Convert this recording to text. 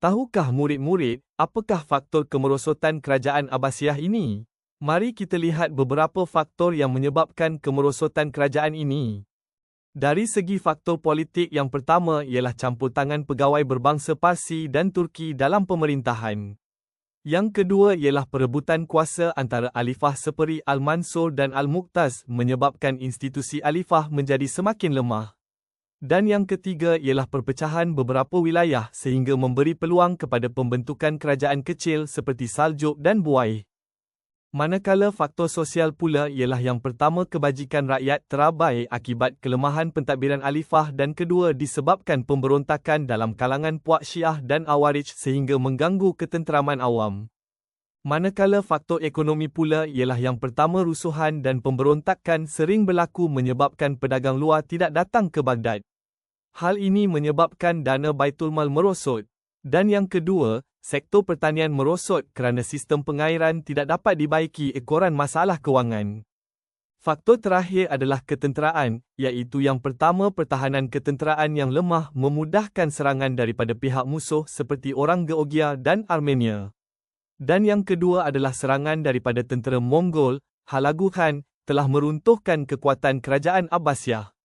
Tahukah murid-murid, apakah faktor kemerosotan kerajaan Abbasiyah ini? Mari kita lihat beberapa faktor yang menyebabkan kemerosotan kerajaan ini. Dari segi faktor politik yang pertama ialah campur tangan pegawai berbangsa Parsi dan Turki dalam pemerintahan. Yang kedua ialah perebutan kuasa antara Alifah Seperi Al-Mansur dan Al-Muqtaz menyebabkan institusi Alifah menjadi semakin lemah. Dan yang ketiga ialah perpecahan beberapa wilayah sehingga memberi peluang kepada pembentukan kerajaan kecil seperti Saljuk dan Buai. Manakala faktor sosial pula ialah yang pertama kebajikan rakyat terabai akibat kelemahan pentadbiran Alifah dan kedua disebabkan pemberontakan dalam kalangan puak Syiah dan Awarij sehingga mengganggu ketenteraman awam. Manakala faktor ekonomi pula ialah yang pertama rusuhan dan pemberontakan sering berlaku menyebabkan pedagang luar tidak datang ke Baghdad. Hal ini menyebabkan dana baitulmal merosot. Dan yang kedua, sektor pertanian merosot kerana sistem pengairan tidak dapat dibaiki ekoran masalah kewangan. Faktor terakhir adalah ketenteraan, iaitu yang pertama pertahanan ketenteraan yang lemah memudahkan serangan daripada pihak musuh seperti orang Georgia dan Armenia. Dan yang kedua adalah serangan daripada tentera Mongol, Halagu Khan, telah meruntuhkan kekuatan kerajaan Abbasiyah.